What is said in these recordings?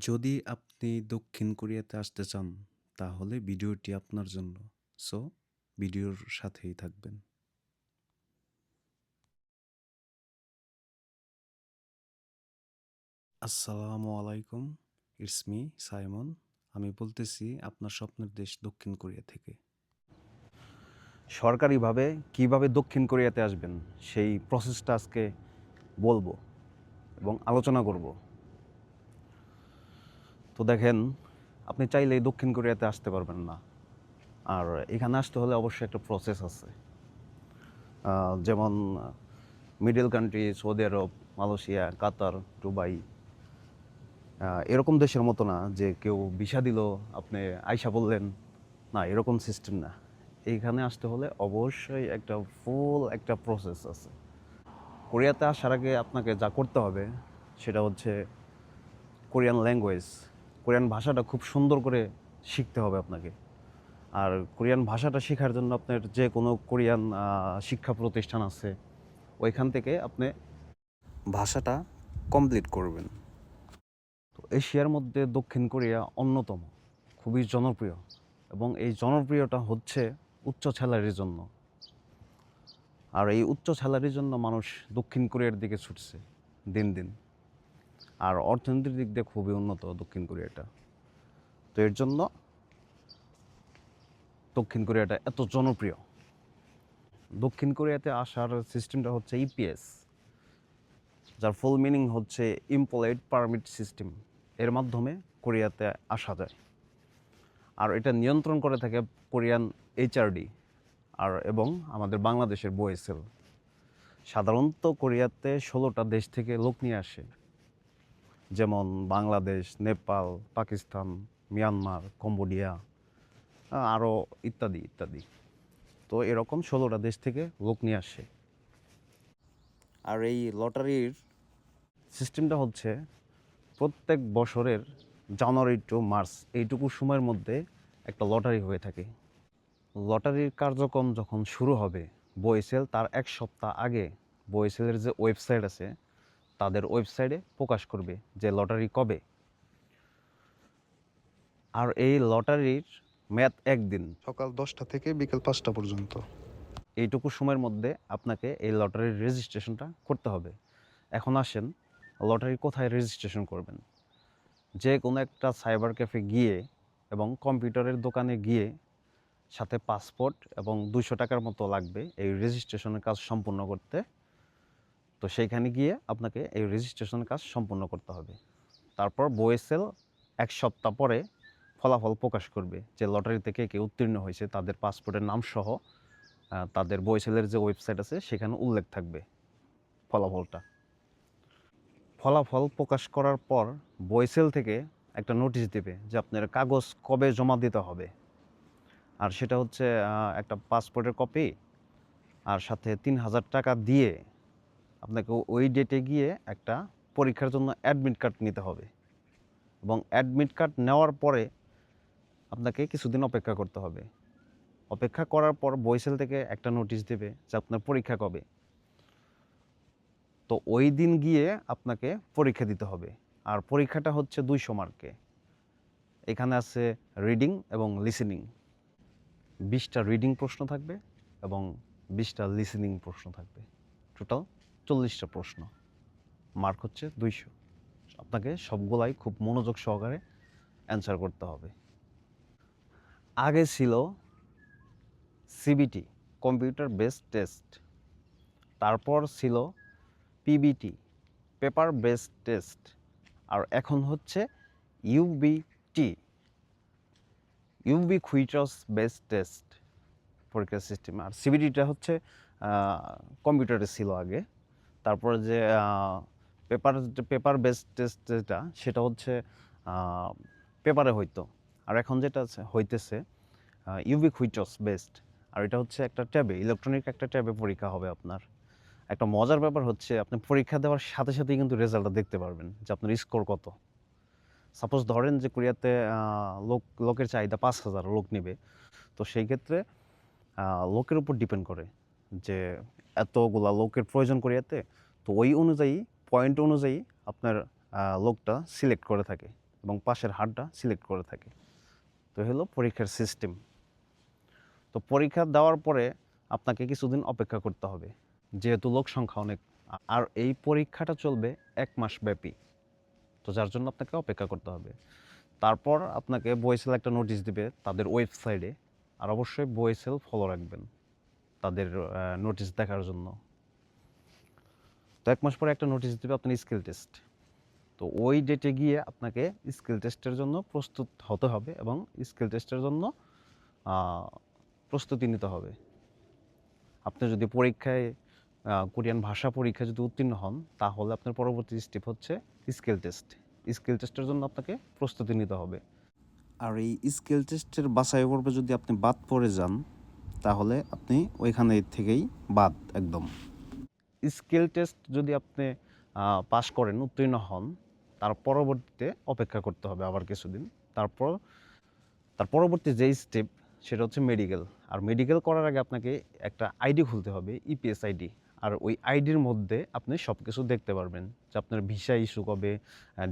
যদি আপনি দক্ষিণ কোরিয়াতে আসতে চান, তাহলে ভিডিওটি আপনার জন্য। সো, ভিডিওর সাথেই থাকবেন। আসসালামু আলাইকুম, ইটস মি সাইমন। আমি বলতেছি, আপনার স্বপ্নের দেশ দক্ষিণ কোরিয়া থেকে। সরকারিভাবে কীভাবে দক্ষিণ কোরিয়াতে আসবেন, সেই প্রসেসটা আজকে বলব এবং আলোচনা করব। তো দেখেন, আপনি চাইলেই দক্ষিণ কোরিয়াতে আসতে পারবেন না। আর এখানে আসতে হলে অবশ্যই একটা প্রসেস আছে। যেমন middle country Saudi Arab, Malaysia, Qatar, Dubai এরকম দেশের মতো না যে কেউ ভিসা দিল, আপনি আইসা বললেন, না, এরকম সিস্টেম না। এইখানে আসতে হলে অবশ্যই একটা ফুল একটা প্রসেস আছে। কোরিয়াতে আসার আগে আপনাকে যা করতে হবে, সেটা হচ্ছে কোরিয়ান ল্যাঙ্গুয়েজ কোরিয়ান ভাষাটা খুব সুন্দর করে শিখতে হবে আপনাকে। আর কোরিয়ান ভাষাটা শেখার জন্য আপনার যে কোনো কোরিয়ান শিক্ষা প্রতিষ্ঠান আছে, ওইখান থেকে আপনি ভাষাটা কমপ্লিট করবেন। তো এশিয়ার মধ্যে দক্ষিণ কোরিয়া অন্যতম, খুবই জনপ্রিয় এবং এই জনপ্রিয়টা হচ্ছে উচ্চ স্যালারির জন্য। আর এই উচ্চ স্যালারির জন্য মানুষ দক্ষিণ কোরিয়ার দিকে ছুটছে দিন দিন। আর অর্থনীতির দিক দিয়ে খুবই উন্নত দক্ষিণ কোরিয়াটা। তো এর জন্য দক্ষিণ কোরিয়াটা এত জনপ্রিয়। দক্ষিণ কোরিয়াতে আসার সিস্টেমটা হচ্ছে ইপিএস যার ফুল মিনিং হচ্ছে ইমপ্লয়েড পারমিট সিস্টেম এর মাধ্যমে কোরিয়াতে আসা যায়। আর এটা নিয়ন্ত্রণ করে থাকে কোরিয়ান এইচআরডি আর এবং আমাদের বাংলাদেশের বোয়েসেল সাধারণত কোরিয়াতে ষোলোটা দেশ থেকে লোক নিয়ে আসে। যেমন বাংলাদেশ, নেপাল, পাকিস্তান, মিয়ানমার, কম্বোডিয়া আরও ইত্যাদি ইত্যাদি। তো এরকম ষোলোটা দেশ থেকে লোক নিয়ে আসে। আর এই লটারির সিস্টেমটা হচ্ছে প্রত্যেক বছরের জানুয়ারি টু মার্চ এইটুকু সময়ের মধ্যে একটা লটারি হয়ে থাকে। লটারির কার্যক্রম যখন শুরু হবে, বইসেল তার এক সপ্তাহ আগে বইসেলের যে ওয়েবসাইট আছে তাদের ওয়েবসাইটে প্রকাশ করবে যে লটারি কবে। আর এই লটারির মেয়াদ একদিন। সকাল দশটা থেকে বিকেল পাঁচটা পর্যন্ত। এইটুকু সময়ের মধ্যে আপনাকে এই লটারির রেজিস্ট্রেশনটা করতে হবে। এখন আসেন লটারি কোথায় রেজিস্ট্রেশন করবেন? যে কোনো একটা সাইবার ক্যাফে গিয়ে এবং কম্পিউটারের দোকানে গিয়ে সাথে পাসপোর্ট এবং দুশো টাকার মতো লাগবে এই রেজিস্ট্রেশনের কাজ সম্পূর্ণ করতে। তো সেইখানে গিয়ে আপনাকে এই রেজিস্ট্রেশন কাজ সম্পূর্ণ করতে হবে। তারপর বইএসএল এক সপ্তাহ পরে ফলাফল প্রকাশ করবে যে লটারি থেকে কে উত্তীর্ণ হয়েছে, তাদের পাসপোর্টের নাম সহ তাদের বইসেলের যে ওয়েবসাইট আছে, সেখানে উল্লেখ থাকবে ফলাফলটা। ফলাফল প্রকাশ করার পর বইসেল থেকে একটা নোটিশ দেবে যে আপনার কাগজ কবে জমা দিতে হবে। আর সেটা হচ্ছে একটা পাসপোর্টের কপি আর সাথে তিন হাজার টাকা দিয়ে আপনাকে ওই ডেটে গিয়ে একটা পরীক্ষার জন্য অ্যাডমিট কার্ড নিতে হবে। এবং অ্যাডমিট কার্ড নেওয়ার পরে আপনাকে কিছুদিন অপেক্ষা করতে হবে। অপেক্ষা করার পর বইসেল থেকে একটা নোটিশ দেবে যে আপনার পরীক্ষা কবে। তো ওই দিন গিয়ে আপনাকে পরীক্ষা দিতে হবে। আর পরীক্ষাটা হচ্ছে দুইশো মার্কে এখানে আছে রিডিং এবং লিসেনিং বিশটা রিডিং প্রশ্ন থাকবে এবং বিশটা লিসেনিং প্রশ্ন থাকবে। টোটাল চল্লিশটা প্রশ্ন। মার্ক হচ্ছে দুইশো। আপনাকে সবগুলাই খুব মনোযোগ সহকারে অ্যান্সার করতে হবে। আগে ছিল সিবিটি কম্পিউটার বেসড টেস্ট তারপর ছিল পিবিটি পেপার বেসড টেস্ট আর এখন হচ্ছে ইউবিটি ইউবি কুইটস বেসড টেস্ট পরীক্ষার সিস্টেম আর সিবিটিটা হচ্ছে কম্পিউটারে ছিল আগে। তারপরে যে পেপার পেপার বেসড টেস্ট যেটা, সেটা হচ্ছে পেপারে হইতো। আর এখন যেটা হইতেছে ইউবি কুইটস বেসড আর এটা হচ্ছে একটা ট্যাবে ইলেকট্রনিক একটা ট্যাবে পরীক্ষা হবে আপনার। একটা মজার ব্যাপার হচ্ছে, আপনি পরীক্ষা দেওয়ার সাথে সাথেই কিন্তু রেজাল্টটা দেখতে পারবেন, যে আপনার স্কোর কত। সাপোজ ধরেন যে কোরিয়াতে লোক, লোকের চাহিদা পাঁচ হাজার, লোক নেবে। তো সেই ক্ষেত্রে লোকের উপর ডিপেন্ড করে। যে এতগুলা লোকের প্রয়োজন কোরিয়াতে তো ওই অনুযায়ী পয়েন্ট অনুযায়ী আপনার লোকটা সিলেক্ট করে থাকে এবং পাশের হাড়টা সিলেক্ট করে থাকে। তো হলো পরীক্ষার সিস্টেম তো পরীক্ষা দেওয়ার পরে আপনাকে কিছুদিন অপেক্ষা করতে হবে। যেহেতু লোক সংখ্যা অনেক, আর এই পরীক্ষাটা চলবে এক মাস ব্যাপী। তো যার জন্য আপনাকে অপেক্ষা করতে হবে। তারপর আপনাকে বয়েসেল একটা নোটিশ দিবে তাদের ওয়েবসাইটে আর অবশ্যই বয়েসেল ফলো রাখবেন। তাদের নোটিশ দেখার জন্য। তো এক মাস পরে একটা নোটিশ দেবে আপনার স্কিল টেস্ট তো ওই ডেটে গিয়ে আপনাকে স্কিল টেস্টের জন্য প্রস্তুত হতে হবে এবং স্কিল টেস্টের জন্য প্রস্তুতি নিতে হবে। আপনি যদি পরীক্ষায় কোরিয়ান ভাষা পরীক্ষায় যদি উত্তীর্ণ হন, তাহলে আপনার পরবর্তী স্টেপ হচ্ছে স্কিল টেস্ট স্কিল টেস্টের জন্য আপনাকে প্রস্তুতি নিতে হবে। আর এই স্কিল টেস্টের বাছাই পর্বে যদি আপনি বাদ পড়ে যান তাহলে আপনি ওইখানে থেকেই বাদ একদম। স্কিল টেস্ট যদি আপনি পাশ করেন, উত্তীর্ণ হন, তার পরবর্তীতে অপেক্ষা করতে হবে আবার কিছুদিন। তারপর, তার পরবর্তী যেই স্টেপ সেটা হচ্ছে মেডিকেল আর মেডিকেল করার আগে আপনাকে একটা আইডি খুলতে হবে E ইপিএস আইডি আর ওই আইডির মধ্যে আপনি সব কিছু দেখতে পারবেন যে আপনার ভিসা ইস্যু কবে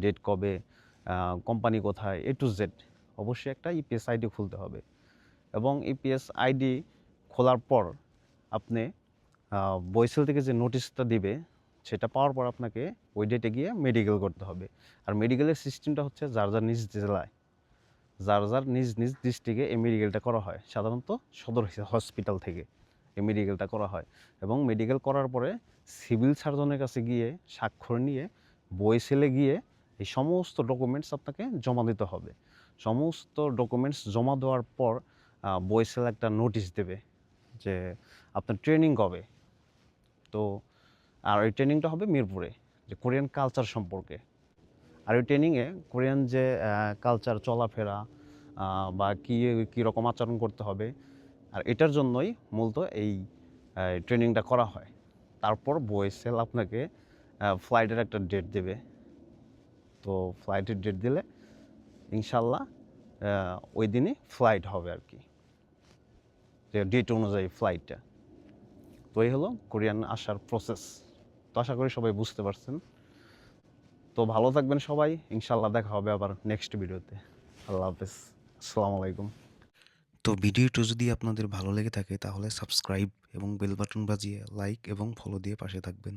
ডেট কবে কোম্পানি কোথায় এ টু জেড অবশ্যই একটা ইপিএস আইডি খুলতে হবে। এবং ইপিএস আইডি খোলার পর আপনি বইসেল থেকে যে নোটিশটা দিবে, সেটা পাওয়ার পর আপনাকে ওই ডেটে গিয়ে মেডিকেল করতে হবে। আর মেডিকেলের সিস্টেমটা হচ্ছে যার যার নিজ জেলায়। যার যার নিজ নিজ ডিস্ট্রিক্টে এই মেডিকেলটা করা হয়। সাধারণত সদর হসপিটাল থেকে এই মেডিকেলটা করা হয়। এবং মেডিকেল করার পরে সিভিল সার্জনের কাছে গিয়ে স্বাক্ষর নিয়ে বইসেলে গিয়ে এই সমস্ত ডকুমেন্টস আপনাকে জমা দিতে হবে। সমস্ত ডকুমেন্টস জমা দেওয়ার পর বইসেল একটা নোটিশ দেবে। যে আপনার ট্রেনিং কবে তো আর ওই ট্রেনিংটা হবে মিরপুরে, যে কোরিয়ান কালচার সম্পর্কে। আর ওই ট্রেনিংয়ে কোরিয়ান যে কালচার চলাফেরা বা কী রকম আচরণ করতে হবে, আর এটার জন্যই মূলত এই ট্রেনিংটা করা হয়। তারপর বয়েসেল আপনাকে ফ্লাইটের একটা ডেট দেবে। তো ফ্লাইটের ডেট দিলে ইনশাল্লাহ ওই দিনই ফ্লাইট হবে আর কি। যে ডেট অনুযায়ী ফ্লাইটটা তো এই হলো কোরিয়ান আসার প্রসেস তো আশা করি সবাই বুঝতে পারছেন। তো ভালো থাকবেন সবাই। ইনশাল্লাহ দেখা হবে আবার নেক্সট ভিডিওতে আল্লাহ হাফেজ। আসসালামু আলাইকুম। তো ভিডিওটি যদি আপনাদের ভালো লেগে থাকে তাহলে সাবস্ক্রাইব এবং বেল বাটন বাজিয়ে লাইক এবং ফলো দিয়ে পাশে থাকবেন।